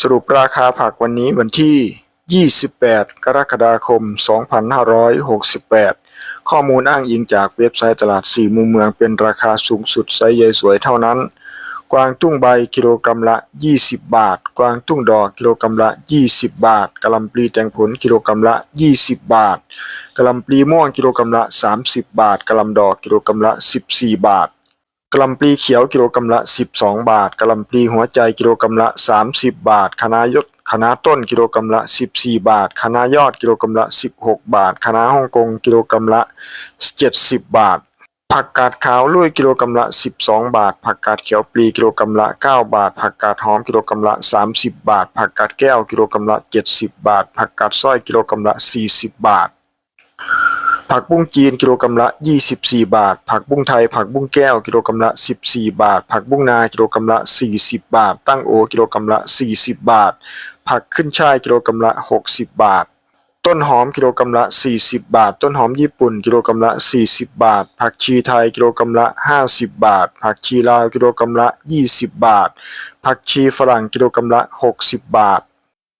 สรุปราคาผักวันนี้วันที่ 28 กรกฎาคม 2568 ข้อมูลอ้างอิงจากเว็บไซต์ตลาดสี่มุมเมืองเป็นราคาสูงสุดไซส์ใหญ่สวยเท่านั้น กวางตุ้งใบกิโลกรัมละ 20 บาท กวางตุ้งดอกกิโลกรัมละ 20 บาทกะหล่ำปลีแตงผลกิโลกรัมละ 20 บาทกะหล่ำปลีม่วงกิโลกรัมละ 30 บาทกะหล่ำดอกกิโลกรัมละ 14 บาท กะหล่ำปลีเขียวกิโลกรัมละ 12 บาทกะหล่ำปลีหัวใจกิโลกรัมละ 30 บาทคะน้ายศคะน้าต้นกิโลกรัมละ 14 บาทคะน้ายอดกิโลกรัมละ 16 บาทคะน้าฮ่องกงกิโลกรัมละ 70 บาท ผักกาดขาวลุยกิโลกรัมละ 12 บาท ผักกาดเขียวปลีกิโลกรัมละ 9 บาท ผักกาดหอมกิโลกรัมละ 30 บาท ผักกาดแก้วกิโลกรัมละ 70 บาท ผักกาดสร้อยกิโลกรัมละ 40 บาท ผักบุ้งจีนกิโลกรัมละ 24 บาท ผักบุ้งไทย ผักบุ้งแก้วกิโลกรัมละ 14 บาท ผักบุ้งนากิโลกรัมละ 40 บาท ตั้งโอกิโลกรัมละ 40 บาท ผักขึ้นช่ายกิโลกรัมละ 60 บาท ต้นหอมกิโลกรัมละ 40 บาท ต้นหอมญี่ปุ่นกิโลกรัมละ 40 บาท ผักชีไทยกิโลกรัมละ 50 บาท ผักชีลาวกิโลกรัมละ 20 บาท ผักชีฝรั่งกิโลกรัมละ 60 บาท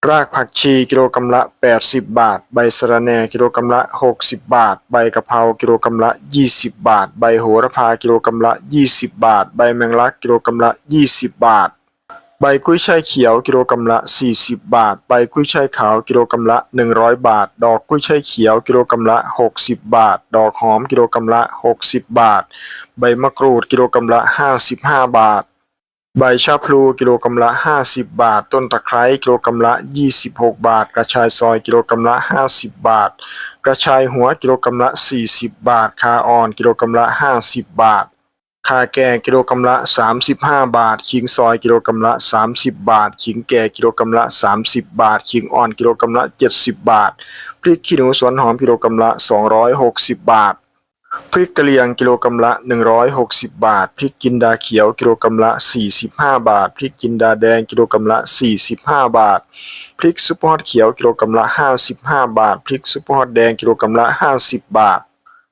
รากผักชีกิโลกรัมละ 80 บาท ใบสะระแหน่กิโลกรัมละ 60 บาท ใบกะเพรากิโลกรัมละ 20 บาท ใบโหระพากิโลกรัมละ 20 บาท ใบแมงลักกิโลกรัมละ 20 บาท ใบกุ้ยช่ายเขียวกิโลกรัมละ 40 บาท ใบกุ้ยช่ายขาวกิโลกรัมละ 100 บาท ดอกกุ้ยช่ายเขียวกิโลกรัมละ 60 บาท ดอกหอมกิโลกรัมละ 60 บาท ใบมะกรูดกิโลกรัมละ 55 บาท ใบชะพลูกิโลกรัมละ50บาท ต้นตะไคร้กิโลกรัมละ26บาท กระชายซอยกิโลกรัมละ50บาท กระชายหัวกิโลกรัมละ40บาท คาอ่อนกิโลกรัมละ50บาท คาแก่กิโลกรัมละ35บาท ขิงซอยกิโลกรัมละ30บาท ขิงแก่กิโลกรัมละ30บาท ขิงอ่อนกิโลกรัมละ70บาท พริกขี้หนูสวนหอมกิโลกรัมละ260บาท พริกกะเหรี่ยงกิโลกรัมละ 160 บาท พริกจินดาเขียวกิโลกรัมละ 45 บาท พริกจินดาแดงกิโลกรัมละ 45 บาท พริกซุปเปอร์ฮอตเขียวกิโลกรัมละ 55 บาท พริกซุปเปอร์ฮอตแดงกิโลกรัมละ 50 บาท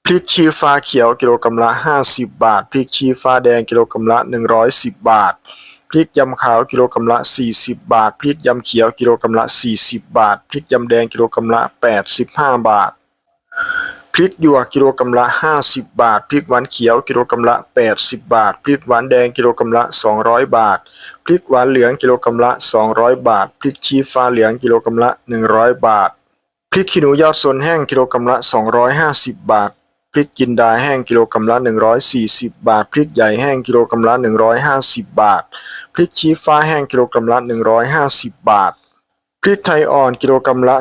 พริกชี้ฟ้าเขียวกิโลกรัมละ 50 บาท พริกชี้ฟ้าแดงกิโลกรัมละ 110 บาท พริกยำขาวกิโลกรัมละ 40 บาท พริกยำเขียวกิโลกรัมละ 40 บาท พริกยำแดงกิโลกรัมละ 85 บาท ริกหยวกกิโลกรัมละ 50 บาท พริกหวานเขียวกิโลกรัมละ 80 บาท พริกหวานแดงกิโลกรัมละ 200 บาท พริกหวานเหลืองกิโลกรัมละ 200 บาท พริกชี้ฟ้าเหลืองกิโลกรัมละ 100 บาท พริกขี้หนูยอดสนแห้งกิโลกรัมละ 250 บาท พริกจินดาแห้งกิโลกรัมละ 140 บาท พริกใหญ่แห้งกิโลกรัมละ 150 บาท พริกชี้ฟ้าแห้งกิโลกรัมละ 150 บาท พริกไทยอ่อนกิโลกรัมละ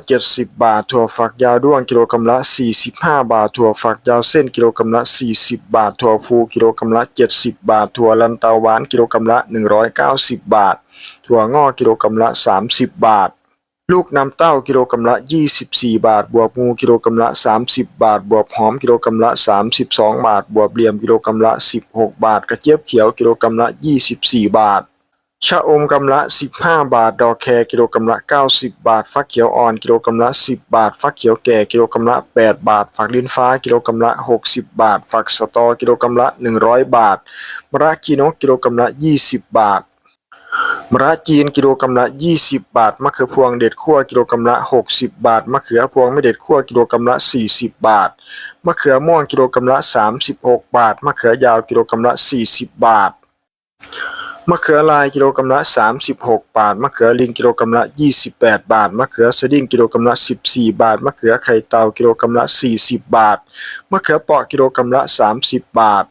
270 บาท ถั่วฝักยาวด้วงกิโลกรัมละ 45 บาท ถั่วฝักยาวเส้นกิโลกรัมละ 40 บาท ถั่วพูกิโลกรัมละ 70 บาท ถั่วลันเตาหวานกิโลกรัมละ 190 บาท ถั่วงอกกิโลกรัมละ 30 บาท ลูกน้ำเต้ากิโลกรัมละ 24 บาท บวบงูกิโลกรัมละ 30 บาท บวบหอมกิโลกรัมละ 32 บาท บวบเหลี่ยมกิโลกรัมละ 16 บาท กระเจี๊ยบเขียวกิโลกรัมละ 24 บาท ชะอมกำละ 15 บาท ดอกแคกิโลกรัมละ 90 บาท ฟักเขียวอ่อน กิโลกรัมละ 10 บาท ฟักเขียวแก่ กิโลกรัมละ 8 บาท ฝักลิ้นฟ้า กิโลกรัมละ 60 บาท ฝักสตอ กิโลกรัมละ 100 บาท มระกีนก กิโลกรัมละ 20 บาท มระจีน กิโลกรัมละ 20 บาท มะเขือพวงเด็ดขั้ว กิโลกรัมละ 60 บาท มะเขือพวงไม่เด็ดขั้ว กิโลกรัมละ 40 บาท มะเขือม่วง กิโลกรัมละ 36 บาท มะเขือยาว กิโลกรัมละ 40 บาท มะเขือลายกิโลกรัมละ 36 บาท มะเขือลิงกิโลกรัมละ 28 บาท มะเขือสดิ้งกิโลกรัมละ 14 บาท มะเขือไข่เต่ากิโลกรัมละ 40 บาท มะเขือเปาะกิโลกรัมละ 30 บาท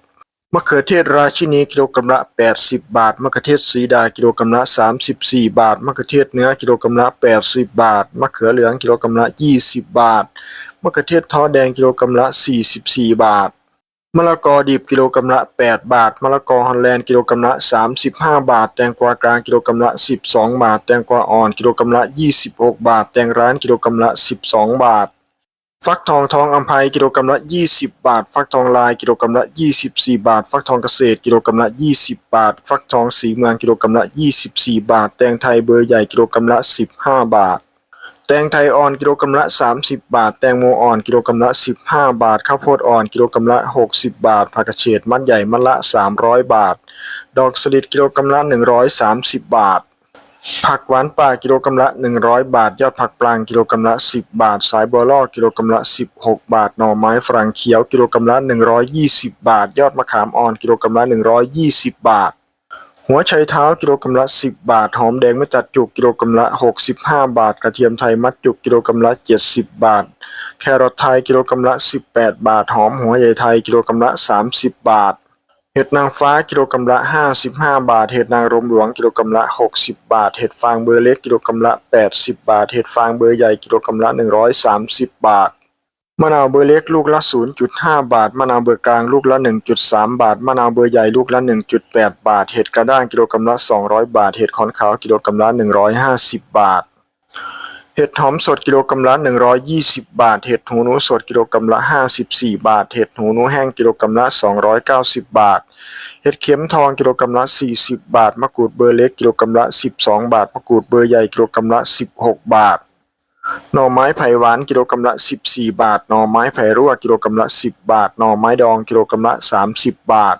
มะเขือเทศราชินีกิโลกรัมละ 80 บาท มะเขือเทศสีดากิโลกรัมละ 34 บาท มะเขือเทศเนื้อกิโลกรัมละ 80 บาท มะเขือเหลืองกิโลกรัมละ 20 บาท มะเขือเทศท้อแดงกิโลกรัมละ 44 บาท มะละกอดิบกิโลกรัมละ 8 บาท มะละกอฮอลแลนด์กิโลกรัมละ 35 บาท แตงกวากลางกิโลกรัมละ 12 บาท แตงกวาอ่อนกิโลกรัมละ 26 บาท แตงร้านกิโลกรัมละ 12 บาท ฟักทองทองอัมภัยกิโลกรัมละ 20 บาท ฟักทองลายกิโลกรัมละ 24 บาท ฟักทองเกษตรกิโลกรัมละ 20 บาท ฟักทองสีเมืองกิโลกรัมละ 24 บาท แตงไทยเบอร์ใหญ่กิโลกรัมละ 15 บาท แตงไทยอ่อนกิโลกรัมละ 30 บาท แตงโมอ่อนกิโลกรัมละ 15 บาท ข้าวโพดอ่อนกิโลกรัมละ 60 บาท ผักกระเฉดมัดใหญ่มัดละ 300 บาท ดอกสลิดกิโลกรัมละ 130 บาท ผักหวานป่ากิโลกรัมละ 100 บาท ยอดผักปลางกิโลกรัมละ 10 บาท สายบัวล่อกิโลกรัมละ 16 บาท หน่อไม้ฝรั่งเขียวกิโลกรัมละ 120 บาท ยอดมะขามอ่อนกิโลกรัมละ 120 บาท หัวไชเท้ากิโลกรัมละ 10 บาท หอมแดงไม่จัดจุกกิโลกรัมละ 65 บาท กระเทียมไทยมัดจุกกิโลกรัมละ 70 บาท แครอทไทยกิโลกรัมละ 18 บาท หอมหัวใหญ่ไทยกิโลกรัมละ 30 บาท เห็ดนางฟ้ากิโลกรัมละ 55 บาท เห็ดนางรมหลวงกิโลกรัมละ 60 บาท เห็ดฟางเบอร์เล็กกิโลกรัมละ 80 บาท เห็ดฟางเบอร์ใหญ่กิโลกรัมละ 130 บาท มะนาวเบอร์เล็กลูกละ 0.5 บาท มะนาวเบอร์กลางลูกละ 1.3 บาท มะนาวเบอร์ใหญ่ลูกละ 1.8 บาท เห็ดกระด้างกิโลกรัมละ 200 บาท เห็ดขอนขาวกิโลกรัมละ 150 บาท เห็ดหอมสดกิโลกรัมละ 120 บาท เห็ดหูหนูสดกิโลกรัมละ 54 บาท เห็ดหูหนูแห้งกิโลกรัมละ 290 บาท เห็ดเข็มทองกิโลกรัมละ 40 บาท มะกรูดเบอร์เล็กกิโลกรัมละ 12 บาท มะกรูดเบอร์ใหญ่กิโลกรัมละ 16 บาท หน่อไม้ไผ่หวานกิโลกรัมละ 14 บาท หน่อไม้ไผ่รั่วกิโลกรัมละ 10 บาท หน่อไม้ดองกิโลกรัมละ 30 บาท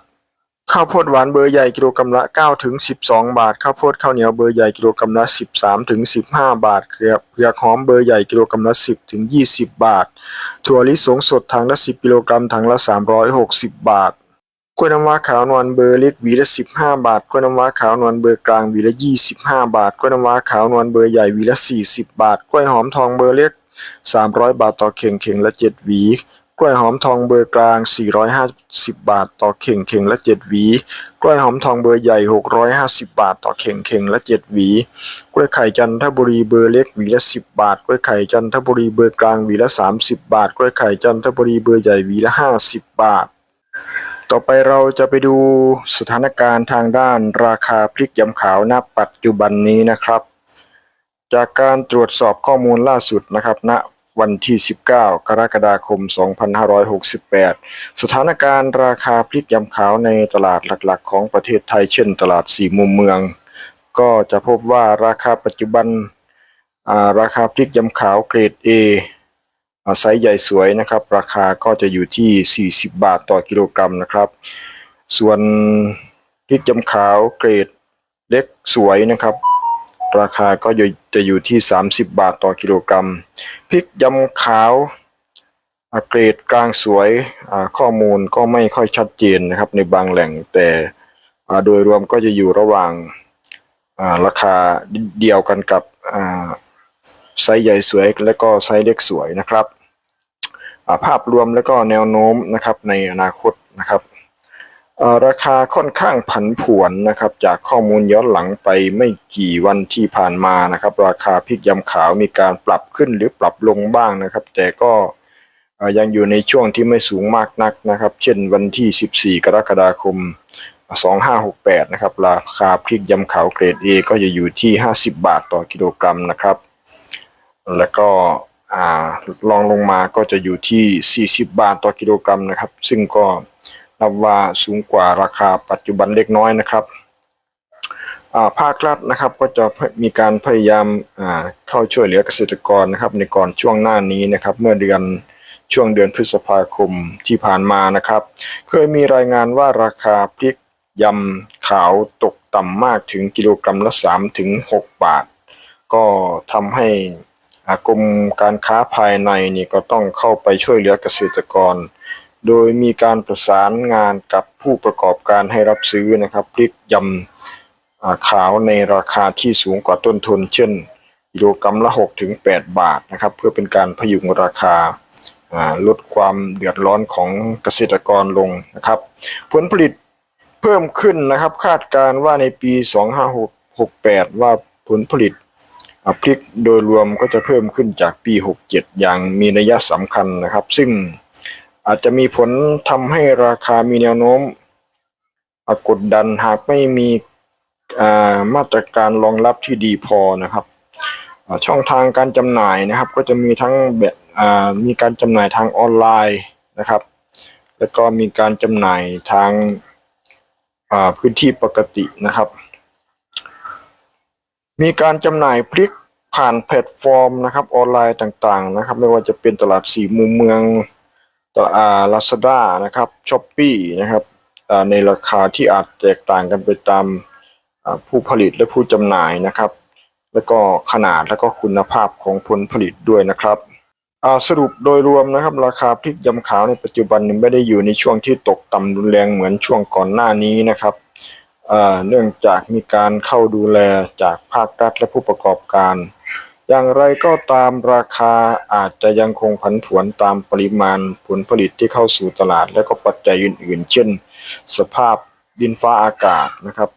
ข้าวโพดหวานเบอร์ใหญ่กิโลกรัมละ9ถึง12 บาท ข้าวโพดข้าวเหนียวเบอร์ใหญ่กิโลกรัมละ13ถึง15 บาทเผือกเผือกหอมเบอร์ใหญ่กิโลกรัมละ10ถึง20 บาท ถั่วลิสงสดถังละ 10 กิโลกรัมถังละ 360 บาท ล้วยน้ำว้าขาวนวลเบอร์เล็กหวีละ15บาทกล้วยน้ำว้าขาวนวลเบอร์กลางหวีละ25บาทกล้วยน้ำว้าขาวนวลเบอร์ใหญ่หวีละ40บาทกล้วยหอมทองเบอร์เล็ก300บาทต่อเข่งเข่งละ7หวีกล้วยหอมทองเบอร์กลาง 450 บาท ต่อเข่งเข่งละ 7 หวี กล้วยหอมทองเบอร์ใหญ่ 650 บาท ต่อเข่งเข่งละ 7 หวี กล้วยไข่จันทบุรีเบอร์เล็กหวีละ 10 บาท กล้วยไข่จันทบุรีเบอร์กลางหวีละ 30 บาท กล้วยไข่จันทบุรีเบอร์ใหญ่หวีละ 50 บาท ต่อไปเราจะไปดูสถานการณ์ทางด้านราคาพริกยำขาวณปัจจุบันนี้นะครับ จากการตรวจสอบข้อมูลล่าสุดนะครับณวันที่ 19 กรกฎาคม 2568 สถานการณ์ราคาพริกยำขาวในตลาดหลักๆ ของประเทศไทยเช่น ตลาดสี่มุมเมือง ก็จะพบว่าราคาปัจจุบันราคาพริกยำขาวเกรด A อ่า ไซส์ใหญ่สวยนะครับ ราคาก็จะอยู่ที่ 40 บาทต่อกิโลกรัมนะครับ ส่วนพริกยำขาวเกรดเล็กสวยนะครับ ราคาก็จะอยู่ที่ 30 บาทต่อกิโลกรัมพริกยำขาวอเกรดกลางสวยข้อมูลก็ไม่ค่อยชัดเจนนะครับ ในบางแหล่งแต่โดยรวมก็จะอยู่ระหว่างราคาเดียวกันกับ ไซส์ใหญ่สวยและก็ไซส์เล็กสวยนะครับาภาพรวมและก็แนวโน้มนะครับในอนาคตนะครับราคาค่อนข้างผันผวนนะครับจากข้อมูลย้อนหลังไปไม่กี่วันที่ผ่านมานะครับ ราคาพริกยำขาวมีการปรับขึ้นหรือปรับลงบ้างนะครับ แต่ก็ยังอยู่ในช่วงที่ไม่สูงมากนักนะครับ เช่นวันที่ 14 กรกฎาคม 2568 นะครับ ราคาพริกยำขาวเกรด A ก็จะอยู่ที่ 50 บาทต่อกิโลกรัมนะครับ แล้วก็อ่าลองลงมาก็จะอยู่ที่ 40 บาทต่อกิโลกรัมนะครับ ซึ่งก็นับว่าสูงกว่าราคาปัจจุบันเล็กน้อยนะครับภาครัฐนะครับก็จะมีการพยายามเข้าช่วยเหลือเกษตรกรนะครับ ในก่อนช่วงหน้านี้นะครับ เมื่อเดือนช่วงเดือนพฤษภาคมที่ผ่านมานะครับ เคยมีรายงานว่าราคาพริกยำขาวตกต่ำมากถึงกิโลกรัมละ3ถึง6บาท ก็ทำให้ กรมการค้าภายในนี่ก็ต้องเข้าไปช่วยเหลือเกษตรกร โดยมีการประสานงานกับผู้ประกอบการให้รับซื้อนะครับพริกยำขาวในราคาที่สูงกว่าต้นทุน เช่นกิโลกรัมละ6ถึง8บาทนะครับเพื่อเป็นการพยุงราคาลดความเดือดร้อนของเกษตรกรลงนะครับ ผลผลิตเพิ่มขึ้นนะครับ คาดการว่าในปี 2568 ว่าผลผลิต พริกโดยรวมก็จะเพิ่มขึ้นจากปี 67 อย่างมีนัยสำคัญนะครับ ซึ่งอาจจะมีผลทำให้ราคามีแนวโน้มกดดันหากไม่มีมาตรการรองรับที่ดีพอนะครับ ช่องทางการจำหน่ายนะครับ ก็จะมีทั้งแบบมีการจำหน่ายทางออนไลน์นะครับ แล้วก็มีการจำหน่ายทางพื้นที่ปกตินะครับ มีการจำหน่ายพริกผ่านแพลตฟอร์มนะครับออนไลน์ต่างๆนะครับ ไม่ว่าจะเป็นตลาดสี่มุมเมืองตลาดลาซาด้านะครับช้อปปี้นะครับในราคาที่อาจแตกต่างกันไปตามผู้ผลิตและผู้จำหน่ายนะครับ แล้วก็ขนาดแล้วก็คุณภาพของผลผลิตด้วยนะครับสรุปโดยรวมนะครับ ราคาพริกยำขาวในปัจจุบันนี้ไม่ได้อยู่ในช่วงที่ตกต่ำรุนแรงเหมือนช่วงก่อนหน้านี้นะครับ เนื่องจากมีการเข้าดูแลจากภาครัฐและผู้ประกอบการ อย่างไรก็ตามราคาอาจจะยังคงผันผวนตามปริมาณผลผลิตที่เข้าสู่ตลาด และก็ปัจจัยอื่น ๆ เช่น สภาพดินฟ้าอากาศนะครับ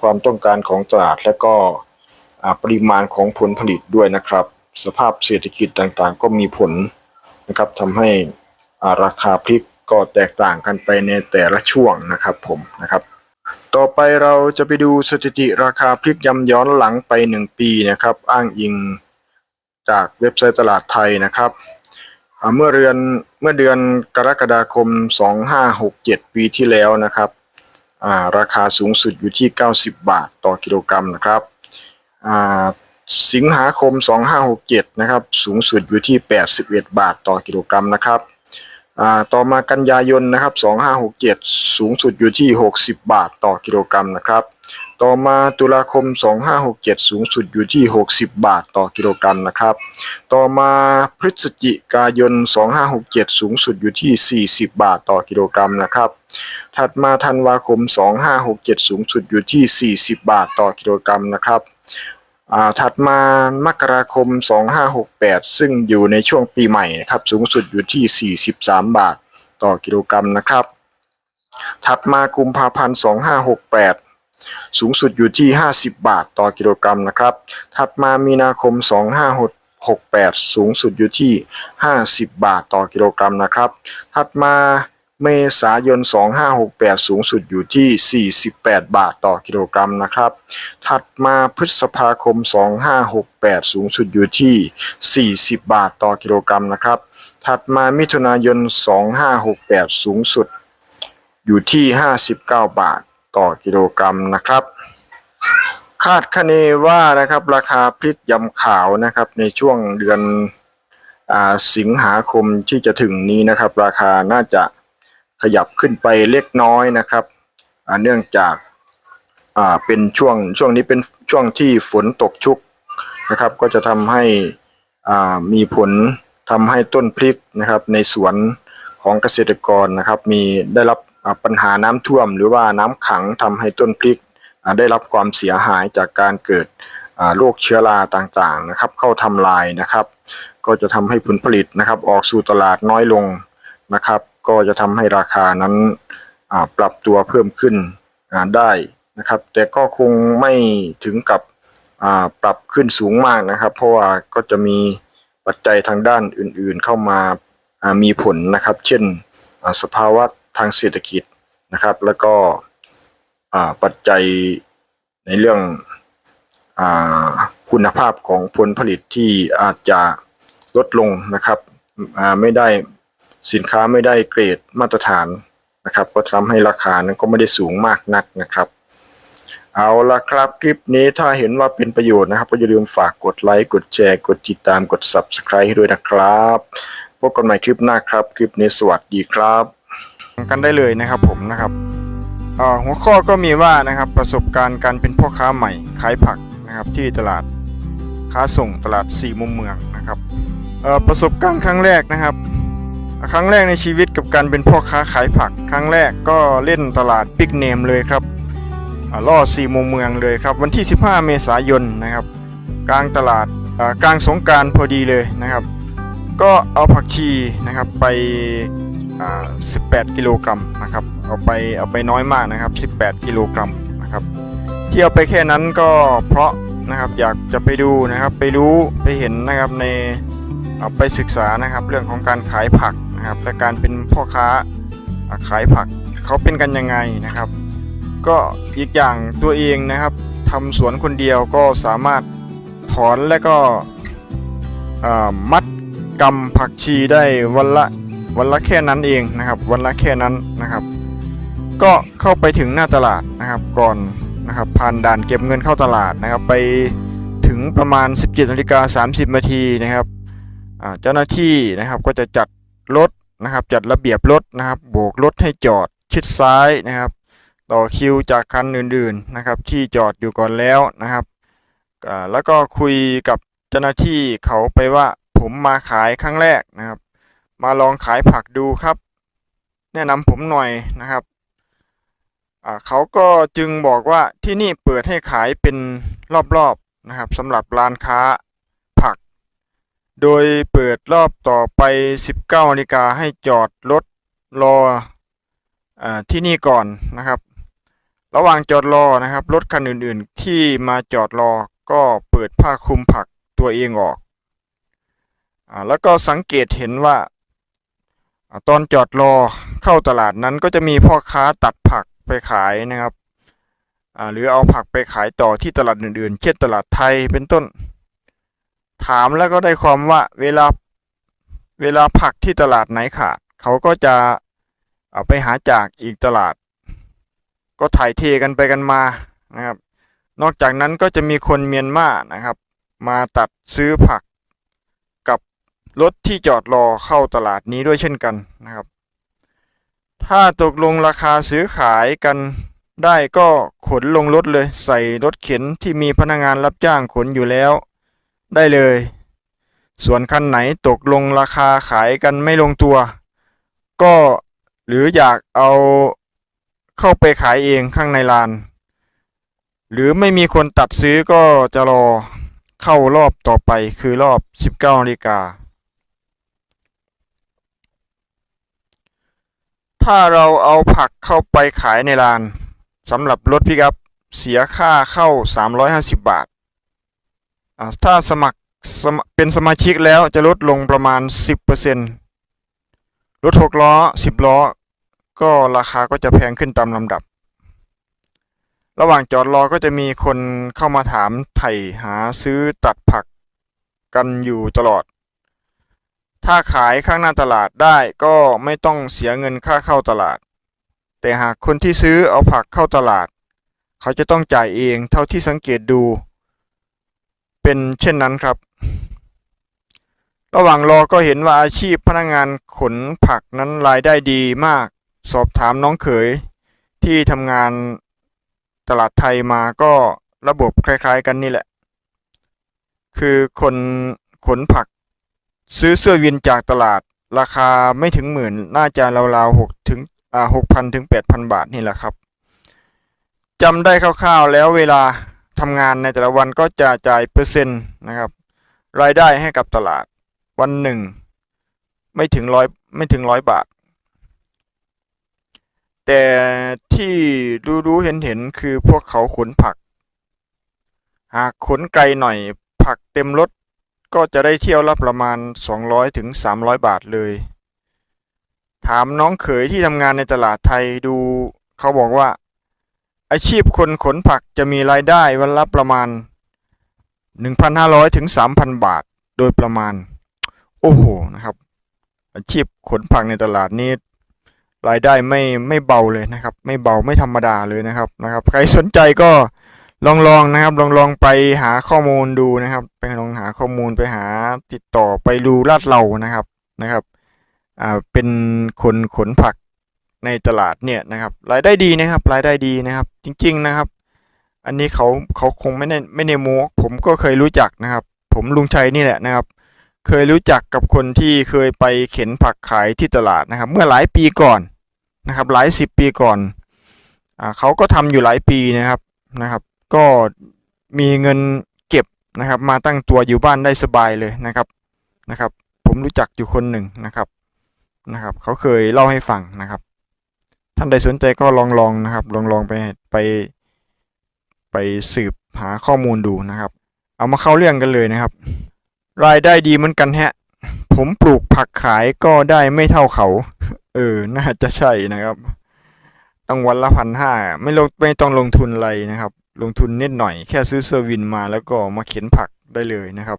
ความต้องการของตลาดและก็ปริมาณของผลผลิตด้วยนะครับ สภาพเศรษฐกิจต่างๆ ก็มีผลนะครับทำให้ราคาพริกก็แตกต่างกันไปในแต่ละช่วงนะครับผมนะครับ ต่อไปเราจะไปดูสถิติราคาพริกยำย้อนหลังไป 1 ปีนะครับ อ้างอิงจากเว็บไซต์ตลาดไทยนะครับ เมื่อเดือนเมื่อเดือนกรกฎาคม 2567 ปีที่แล้วนะครับาราคาสูงสุดอยู่ที่ 90 บาทต่อกิโลกรัมนะครับสิงหาคม 2567 นะครับ สูงสุดอยู่ที่ 81 บาทต่อกิโลกรัมนะครับ อ่าต่อมากันยายนนะครับ 2567 สูงสุดอยู่ที่ 60 บาทต่อกิโลกรัมนะครับ ต่อมาตุลาคม 2567 สูงสุดอยู่ที่ 60 บาทต่อกิโลกรัมนะครับ ต่อมาพฤศจิกายน 2567 สูงสุดอยู่ที่ 40 บาทต่อกิโลกรัมนะครับ ถัดมาธันวาคม 2567 สูงสุดอยู่ที่ 40 บาทต่อกิโลกรัมนะครับ อ่าถัดมามกราคม 2568 ซึ่งอยู่ในช่วงปีใหม่นะครับสูงสุดอยู่ที่ 43 บาทต่อกิโลกรัมนะครับ ถัดมากุมภาพันธ์ 2568 สูงสุดอยู่ที่ 50 บาทต่อกิโลกรัมนะครับ ถัดมามีนาคม 2568 สูงสุดอยู่ที่ 50 บาทต่อกิโลกรัมนะครับ ถัดมา เมษายน 2568 สูงสุดอยู่ที่ 48 บาทต่อกิโลกรัมนะครับ ถัดมาพฤษภาคม 2568 สูงสุดอยู่ที่ 40 บาทต่อกิโลกรัมนะครับ ถัดมามิถุนายน 2568 สูงสุดอยู่ที่ 59 บาทต่อกิโลกรัมนะครับ คาดคะเนว่านะครับราคาพริกยำขาวนะครับในช่วงเดือนอสิงหาคมที่จะถึงนี้นะครับ ราคาน่าจะ ขยับขึ้นไปเล็กน้อยนะครับเนื่องจากเป็นช่วงช่วงนี้เป็นช่วงที่ฝนตกชุกนะครับ ก็จะทำให้มีผลทำให้ต้นพริกนะครับ ในสวนของเกษตรกรนะครับ มีได้รับปัญหาน้ำท่วม หรือว่าน้ำขังทำให้ต้นพริกได้รับความเสียหายจากการเกิดโรคเชื้อราต่างๆนะครับ เข้าทำลายนะครับ ก็จะทำให้ผลผลิตนะครับ ออกสู่ตลาดน้อยลงนะครับ ก็จะทำให้ราคานั้นปรับตัวเพิ่มขึ้นได้นะครับ แต่ก็คงไม่ถึงกับปรับขึ้นสูงมากนะครับ เพราะว่าก็จะมีปัจจัยทางด้านอื่นๆเข้ามามีผลนะครับ เช่นสภาวะทางเศรษฐกิจนะครับ แล้วก็ปัจจัยในเรื่องอคุณภาพของผลผลิตที่อาจจะลดลงนะครับไม่ได้ สินค้าไม่ได้เกรดมาตรฐานนะครับ ก็ทำให้ราคานั้นก็ไม่ได้สูงมากนักนะครับ เอาละครับคลิปนี้ถ้าเห็นว่าเป็นประโยชน์นะครับ ก็อย่าลืมฝากกดไลค์กดแชร์กดติดตามกด Subscribe ให้ด้วยนะครับพบกันใหม่คลิปหน้าครับ คลิปนี้สวัสดีครับกันได้เลยนะครับผมนะครับหัวข้อก็มีว่านะครับประสบการณ์การเป็นพ่อค้าใหม่ขายผักนะครับที่ตลาดค้าส่งตลาดสี่มุมเมืองนะครับประสบการณ์ครั้งแรกนะครับ ครั้งแรกในชีวิตกับการเป็นพ่อค้าขายผัก ครั้งแรกก็เล่นตลาดปิกเนมเลยครับล่อสี่มุมเมืองเลยครับ วันที่ 15 เมษายนนะครับ กลางตลาดกลางสงการพอดีเลยนะครับ ก็เอาผักชีนะครับไป 18 กิโลกรัมนะครับเอาไปเอาไปน้อยมากนะครับ 18 กิโลกรัมนะครับที่เอาไปแค่นั้นก็เพราะนะครับอยากจะไปดูนะครับไปรู้ไปเห็นนะครับใน เอาไปศึกษานะครับเรื่องของการขายผักนะครับและการเป็นพ่อค้าขายผักเขาเป็นกันยังไงนะครับ ก็อีกอย่างตัวเองนะครับทำสวนคนเดียวก็สามารถถอนและก็มัดกำผักชีได้วันละวันละแค่นั้นเองนะครับ วันละแค่นั้นนะครับ ก็เข้าไปถึงหน้าตลาดนะครับก่อนนะครับผ่านด่านเก็บเงินเข้าตลาดนะครับ ไปถึงประมาณ 17นาฬิกา30นาทีนะครับ เจ้าหน้าที่นะครับก็จะจัดรถนะครับจัดระเบียบรถนะครับโบกรถให้จอดชิดซ้ายนะครับ ต่อคิวจากคันอื่นๆนะครับ ที่จอดอยู่ก่อนแล้วนะครับแล้วก็คุยกับเจ้าหน้าที่เขาไปว่าผมมาขายครั้งแรกนะครับ มาลองขายผักดูครับ แนะนำผมหน่อยนะครับเขาก็จึงบอกว่าที่นี่เปิดให้ขายเป็นรอบๆนะครับสำหรับร้านค้า โดยเปิดรอบต่อไป 19นาฬิกาให้จอดรถรออที่นี่ก่อนนะครับ ระหว่างจอดรอนะครับรถคันอื่นๆ ที่มาจอดรอก็เปิดผ้าคลุมผักตัวเองออกอแล้วก็สังเกตเห็นว่าอตอนจอดรอเข้าตลาดนั้นก็จะมีพ่อค้าตัดผักไปขายนะครับหรือเอาผักไปขายต่อที่ตลาดอื่นๆ เช่นตลาดไทยเป็นต้น ถามแล้วก็ได้ความว่าเวลาเวลาผักที่ตลาดไหนขาด เขาก็จะเอาไปหาจากอีกตลาด ก็ถ่ายเทกันไปกันมานะครับ นอกจากนั้นก็จะมีคนเมียนมานะครับ มาตัดซื้อผักกับรถที่จอดรอเข้าตลาดนี้ด้วยเช่นกันนะครับ ถ้าตกลงราคาซื้อขายกันได้ก็ขนลงรถเลย ใส่รถเข็นที่มีพนักงานรับจ้างขนอยู่แล้ว ได้เลย ส่วนคันไหนตกลงราคาขายกันไม่ลงตัว ก็หรืออยากเอาเข้าไปขายเองข้างในลาน หรือไม่มีคนตัดซื้อก็จะรอเข้ารอบต่อไปคือรอบ 19นาฬิกาถ้าเราเอาผักเข้าไปขายในลานสำหรับรถพิกัพเสียค่าเข้า 350 บาท ถ้าสมัครเป็นสมาชิกแล้วจะลดลงประมาณ 10%รถ6ล้อ 10 ล้อ ก็ราคาก็จะแพงขึ้นตามลำดับ ระหว่างจอดรอก็จะมีคนเข้ามาถามไถ่หาซื้อตัดผักกันอยู่ตลอด ถ้าขายข้างหน้าตลาดได้ก็ไม่ต้องเสียเงินค่าเข้าตลาด แต่หากคนที่ซื้อเอาผักเข้าตลาด เขาจะต้องจ่ายเองเท่าที่สังเกตดู เป็นเช่นนั้นครับ ระหว่างรอก็เห็นว่าอาชีพพนักงานขนผักนั้นรายได้ดีมาก สอบถามน้องเขยที่ทำงานตลาดไทยมาก็ระบบคล้ายๆกันนี่แหละ คือคนขนผัก ซื้อเสื้อวินจากตลาดราคาไม่ถึงหมื่น น่าจะราวๆหกถึงอ่าหกพันถึงแปดพันบาทนี่แหละครับจำได้คร่าวๆแล้วเวลา ทำงานในแต่ละวันก็จะจ่ายเปอร์เซ็นต์นะครับ รายได้ให้กับตลาดวันหนึ่ง ไม่ถึงร้อยไม่ถึงร้อยบาท แต่ที่รู้รู้เห็นเห็นคือพวกเขาขนผัก หากขนไกลหน่อยผักเต็มรถก็จะได้เที่ยวละประมาณ 200ถึง300 บาทเลย ถามน้องเขยที่ทำงานในตลาดไทยดู เขาบอกว่า อาชีพคนขนผักจะมีรายได้วันละประมาณ 1,500 ถึง 3,000 บาทโดยประมาณ โอ้โหนะครับ อาชีพขนผักในตลาดนี้ รายได้ไม่ไม่เบาเลยนะครับ ไม่เบาไม่ธรรมดาเลยนะครับนะครับ ใครสนใจก็ลองลองนะครับลองลองไปหาข้อมูลดูนะครับ ไปลองหาข้อมูลไปหาติดต่อไปดูลาดเรานะครับนะครับอ่าเป็นคนขนผัก ในตลาดเนี่ยนะครับรายได้ดีนะครับรายได้ดีนะครับ จริง ๆนะครับ อันนี้เขาเขาคงไม่ได้ไม่ได้โม้ผมก็เคยรู้จักนะครับ ผมลุงชัยนี่แหละนะครับ เคยรู้จักกับคนที่เคยไปเข็นผักขายที่ตลาดนะครับ เมื่อหลายปีก่อนนะครับ หลายสิบปีก่อนอ่าเขาก็ทำอยู่หลายปีนะครับนะครับ ก็มีเงินเก็บนะครับ มาตั้งตัวอยู่บ้านได้สบายเลยนะครับนะครับ ผมรู้จักอยู่คนหนึ่งนะครับนะครับ เขาเคยเล่าให้ฟังนะครับ ท่านใดสนใจก็ลองลองนะครับ ลองลองไปไป ไปสืบหาข้อมูลดูนะครับ เอามาเข้าเรื่องกันเลยนะครับ รายได้ดีเหมือนกันแฮะ ผมปลูกผักขายก็ได้ไม่เท่าเขา เออ น่าจะใช่นะครับต้องวันละพันห้าไม่ลงไม่ต้องลงทุนอะไรนะครับ ลงทุนนิดหน่อยแค่ซื้อเซอร์วินมาแล้วก็มาเข็นผักได้เลยนะครับ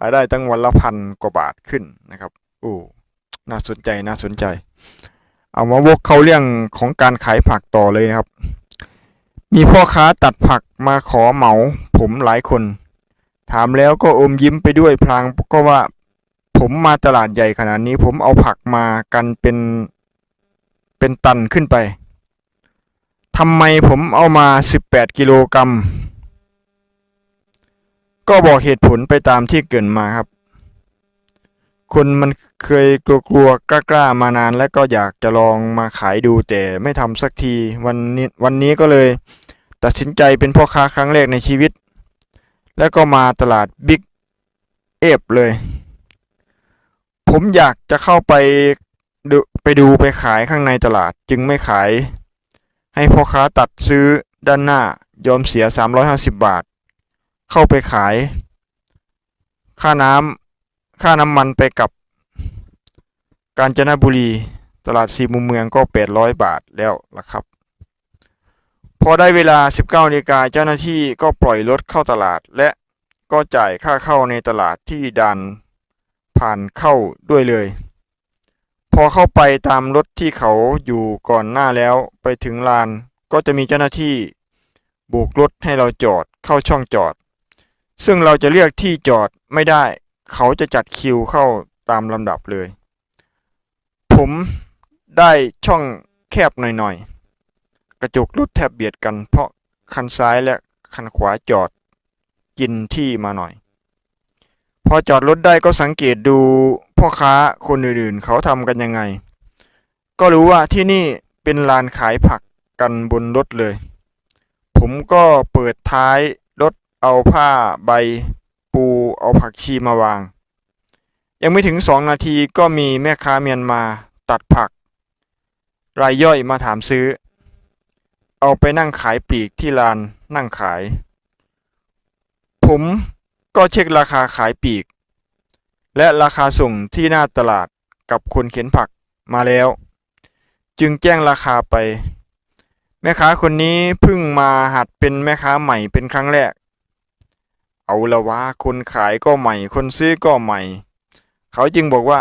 รายได้ตั้งวันละพันกว่าบาทขึ้นนะครับโอ้น่าสนใจน่าสนใจ เอามาวกเข้าเรื่องของการขายผักต่อเลยนะครับ มีพ่อค้าตัดผักมาขอเหมาผมหลายคน ถามแล้วก็อมยิ้มไปด้วยพลางก็ว่าผมมาตลาดใหญ่ขนาดนี้ผมเอาผักมากันเป็นเป็นตันขึ้นไปทำไมผมเอามา 18 กิโลกรัม ก็บอกเหตุผลไปตามที่เกินมาครับ คนมันเคยกลัวๆกล้ากล้าๆมานาน แล้วก็อยากจะลองมาขายดูแต่ไม่ทำสักทีวันนี้วันนี้ก็เลย ตัดสินใจเป็นพ่อค้าครั้งแรกในชีวิต แล้วก็มาตลาดบิ๊กเอฟเลย ผมอยากจะเข้าไปดูไปดูไปขายข้างในตลาดจึงไม่ขาย ให้พ่อค้าตัดซื้อด้านหน้ายอมเสีย 350 บาท เข้าไปขาย ค่าน้ำ ค่าน้ำมันไปกับกาญจนบุรีตลาดสี่มุมเมืองก็ 800 บาทแล้วล่ะครับ พอได้เวลา 19นาฬิกาเจ้าหน้าที่ก็ปล่อยรถเข้าตลาด และก็จ่ายค่าเข้าในตลาดที่ด่านผ่านเข้าด้วยเลย พอเข้าไปตามรถที่เขาอยู่ก่อนหน้าแล้วไปถึงลานก็จะมีเจ้าหน้าที่โบกรถให้เราจอดเข้าช่องจอด ซึ่งเราจะเลือกที่จอดไม่ได้ เขาจะจัดคิวเข้าตามลำดับเลย ผมได้ช่องแคบหน่อยๆ กระจกรถแทบเบียดกัน เพราะคันซ้ายและคันขวาจอดกินที่มาหน่อย พอจอดรถได้ก็สังเกตดูพ่อค้าคนอื่นๆ เขาทำกันยังไง ก็รู้ว่าที่นี่เป็นลานขายผักกันบนรถเลย ผมก็เปิดท้ายรถเอาผ้าใบ เอาผักชีมาวาง ยังไม่ถึงสองนาทีก็มีแม่ค้าเมียนมาตัดผัก รายย่อยมาถามซื้อ เอาไปนั่งขายปลีกที่ลานนั่งขาย ผมก็เช็คราคาขายปลีก และราคาส่งที่หน้าตลาดกับคนเข็นผักมาแล้ว จึงแจ้งราคาไป แม่ค้าคนนี้เพิ่งมาหัดเป็นแม่ค้าใหม่เป็นครั้งแรก เอาละวะคนขายก็ใหม่ คนซื้อก็ใหม่ เขาจึงบอกว่า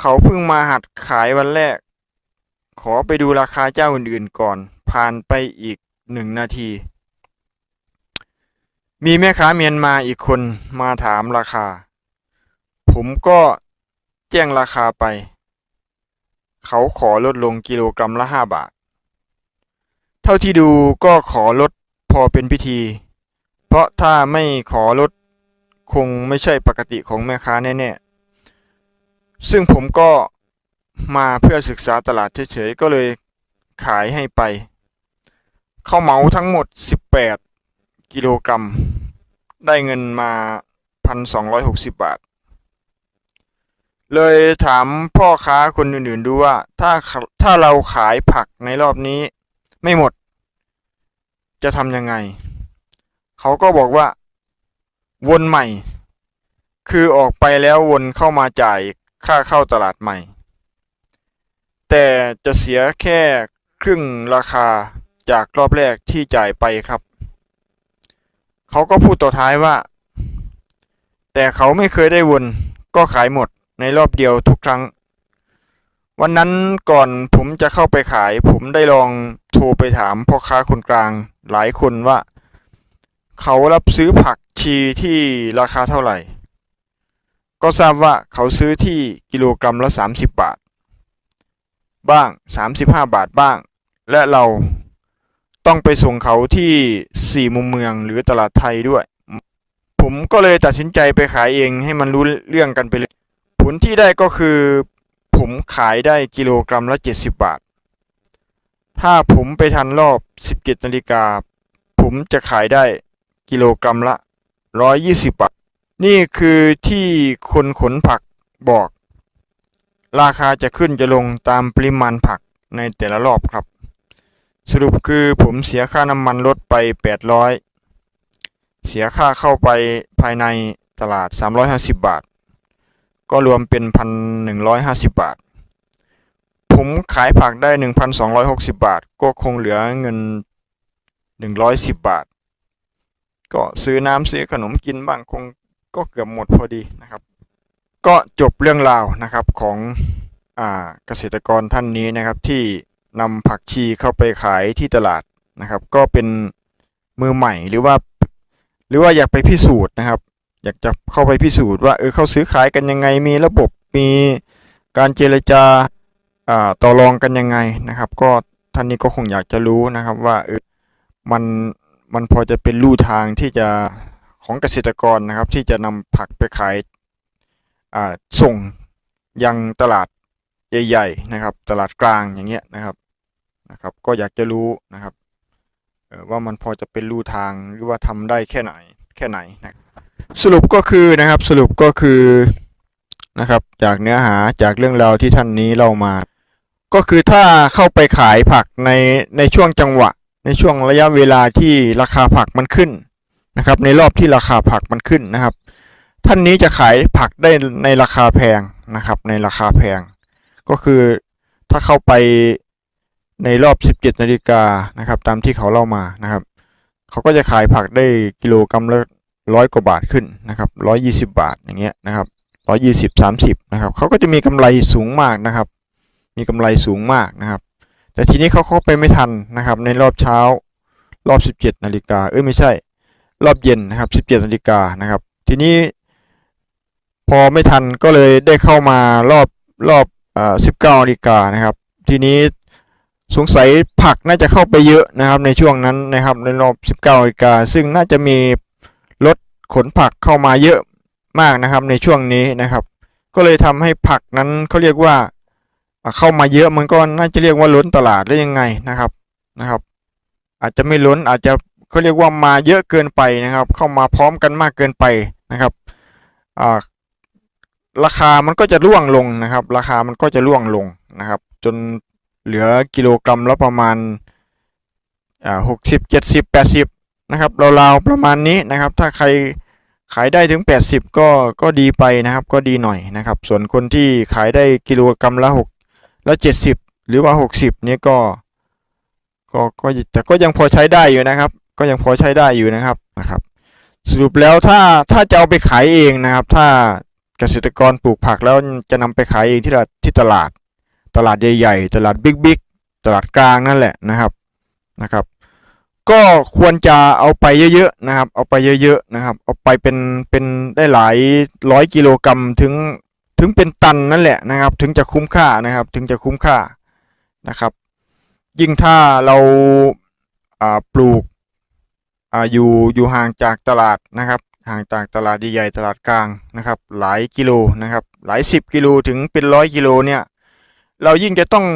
เขาเพิ่งมาหัดขายวันแรก ขอไปดูราคาเจ้าอื่นๆก่อน ผ่านไปอีกหนึ่งนาที มีแม่ค้าเมียนมาอีกคนมาถามราคา ผมก็แจ้งราคาไป เขาขอลดลงกิโลกรัมละห้าบาท เท่าที่ดูก็ขอลดพอเป็นพิธี เพราะถ้าไม่ขอลดคงไม่ใช่ปกติของแม่ค้าแน่ๆ ซึ่งผมก็มาเพื่อศึกษาตลาดเฉยๆ ก็เลยขายให้ไป เข้าเหมาทั้งหมด 18 กิโลกรัม ได้เงินมา 1,260 บาท เลยถามพ่อค้าคนอื่นๆดูว่าถ้าถ้าเราขายผักในรอบนี้ไม่หมด จะทำยังไง เขาก็บอกว่า วนใหม่ คือออกไปแล้ววนเข้ามาจ่ายค่าเข้าตลาดใหม่ แต่จะเสียแค่ครึ่งราคาจากรอบแรกที่จ่ายไปครับ เขาก็พูดต่อท้ายว่า แต่เขาไม่เคยได้วนก็ขายหมดในรอบเดียวทุกครั้ง วันนั้นก่อนผมจะเข้าไปขาย ผมได้ลองโทรไปถามพ่อค้าคนกลางหลายคนว่า เขารับซื้อผักชีที่ราคาเท่าไหร่ ก็ทราบว่าเขาซื้อที่กิโลกรัมละ 30 บาท บ้าง 35 บาทบ้าง และเราต้องไปส่งเขาที่สี่มุมเมืองหรือตลาดไทยด้วย ผมก็เลยตัดสินใจไปขายเองให้มันรู้เรื่องกันไปเลย ผลที่ได้ก็คือ ผมขายได้กิโลกรัมละ 70 บาท ถ้าผมไปทันรอบ 17นาฬิกาผมจะขายได้ กิโลกรัมละ 120 บาท นี่คือที่คนขนผักบอก ราคาจะขึ้นจะลงตามปริมาณผักในแต่ละรอบครับ สรุปคือผมเสียค่าน้ำมันรถไป 800 เสียค่าเข้าไปภายในตลาด 350 บาท ก็รวมเป็น 1,150 บาท ผมขายผักได้ 1,260 บาท ก็คงเหลือเงิน 110 บาท ก็ซื้อน้ำซื้อขนมกินบ้างคงก็เกือบหมดพอดีนะครับ ก็จบเรื่องราวนะครับของอเกษตรกรท่านนี้นะครับที่นำผักชีเข้าไปขายที่ตลาดนะครับ ก็เป็นมือใหม่หรือว่า หรือว่าอยากไปพิสูจน์นะครับ อยากจะเข้าไปพิสูจน์ว่าเออเขาซื้อขายกันยังไงมีระบบมีการเจรจาอ่าต่อรองกันยังไงนะครับ ก็ท่านนี้ก็คงอยากจะรู้นะครับว่าเออมัน มันพอจะเป็นลู่ทางที่จะของเกษตรกรนะครับ ที่จะนำผักไปขายส่งยังตลาดใหญ่ๆนะครับ ตลาดกลางอย่างเงี้ยนะครับนะครับ ก็อยากจะรู้นะครับว่ามันพอจะเป็นลู่ทางหรือว่าทำได้แค่ไหนแค่ไหนนะสรุปก็คือนะครับสรุปก็คือนะครับจากเนื้อหาจากเรื่องราวที่ท่านนี้เล่ามา ก็คือถ้าเข้าไปขายผักในในช่วงจังหวะ ในช่วงระยะเวลาที่ราคาผักมันขึ้นนะครับ ในรอบที่ราคาผักมันขึ้นนะครับ ท่านนี้จะขายผักได้ในราคาแพงนะครับ ในราคาแพง ก็คือถ้าเข้าไปในรอบ 17นาฬิกานะครับ ตามที่เขาเล่ามานะครับ เขาก็จะขายผักได้กิโลกรัมละร้อยกว่าบาทขึ้นนะครับร้อยยี่สิบาทอย่างเงี้ยนะครับร้อยยี่สิบสามสิบนะครับเขาก็จะมีกำไรสูงมากนะครับ มีกำไรสูงมากนะครับ แต่ทีนี้เขาเข้าไปไม่ทันนะครับ ในรอบเช้ารอบ 17นาฬิกาเอ้ยไม่ใช่ รอบเย็นนะครับ 17นาฬิกานะครับ ทีนี้ พอไม่ทันก็เลยได้เข้ามารอบรอบอ่า19นาฬิกานะครับ ทีนี้สงสัยผักน่าจะเข้าไปเยอะนะครับ ในช่วงนั้นนะครับ ในรอบ 19นาฬิกาซึ่งน่าจะมีรถขนผักเข้ามาเยอะมากนะครับ ในช่วงนี้นะครับ ก็เลยทำให้ผักนั้นเขาเรียกว่า เข้ามาเยอะมันก็น่าจะเรียกว่าล้นตลาดได้ยังไงนะครับนะครับ อาจจะไม่ล้นอาจจะเขาเรียกว่ามาเยอะเกินไปนะครับ เข้ามาพร้อมกันมากเกินไปนะครับราคามันก็จะร่วงลงนะครับ ราคามันก็จะร่วงลงนะครับ จนเหลือกิโลกรัมละประมาณหกสิบเจ็ดสิบแปดสิบนะครับราวๆประมาณนี้นะครับ ถ้าใครขายได้ถึง 80 ก็ก็ดีไปนะครับ ก็ดีหน่อยนะครับ ส่วนคนที่ขายได้กิโลกรัมละ6 แล้วเจ็ดสิบหรือว่าหกสิบเนี่ยก็ก็ก็แต่ก็ยังพอใช้ได้อยู่นะครับ ก็ยังพอใช้ได้อยู่นะครับนะครับ สรุปแล้วถ้าถ้าจะเอาไปขายเองนะครับ ถ้าเกษตรกรปลูกผักแล้วจะนำไปขายเองที่ตลาดที่ตลาด ตลาดใหญ่ๆ ตลาดบิ๊กๆ ตลาดกลางนั่นแหละนะครับนะครับ ก็ควรจะเอาไปเยอะๆนะครับ เอาไปเยอะๆนะครับ เอาไปเป็นเป็นได้หลายร้อยกิโลกรัมถึง ถึงเป็นตันนั่นแหละนะครับ ถึงจะคุ้มค่านะครับ ถึงจะคุ้มค่านะครับ ยิ่งถ้าเราปลูกออยู่อยู่ห่างจากตลาดนะครับ ห่างจากตลาดใหญ่ๆตลาดกลางนะครับ หลายกิโลนะครับ หลายสิบกิโลถึงเป็นร้อยกิโลเนี่ยเรายิ่งจะต้อง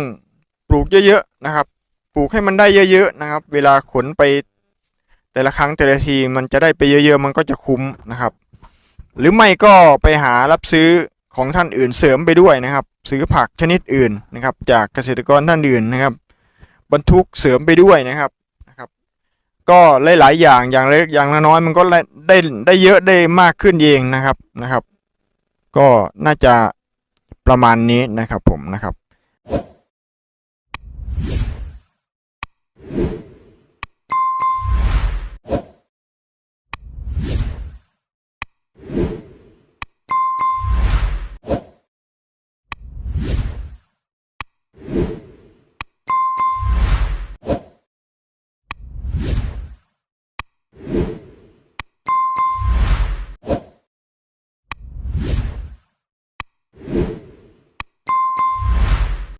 ปลูกเยอะๆนะครับ ปลูกให้มันได้เยอะๆนะครับ เวลาขนไปแต่ละครั้งแต่ละทีมันจะได้ไปเยอะๆ มันก็จะคุ้มนะครับ หรือไม่ก็ไปหารับซื้อ ของท่านอื่นเสริมไปด้วยนะครับ ซื้อผักชนิดอื่นนะครับ จากเกษตรกรท่านอื่นนะครับ บรรทุกเสริมไปด้วยนะครับนะครับ ก็หลายๆอย่างอย่างเล็กอย่างน้อยมันก็ได้ได้ได้เยอะได้มากขึ้นเองนะครับนะครับ ก็น่าจะประมาณนี้นะครับผมนะครับ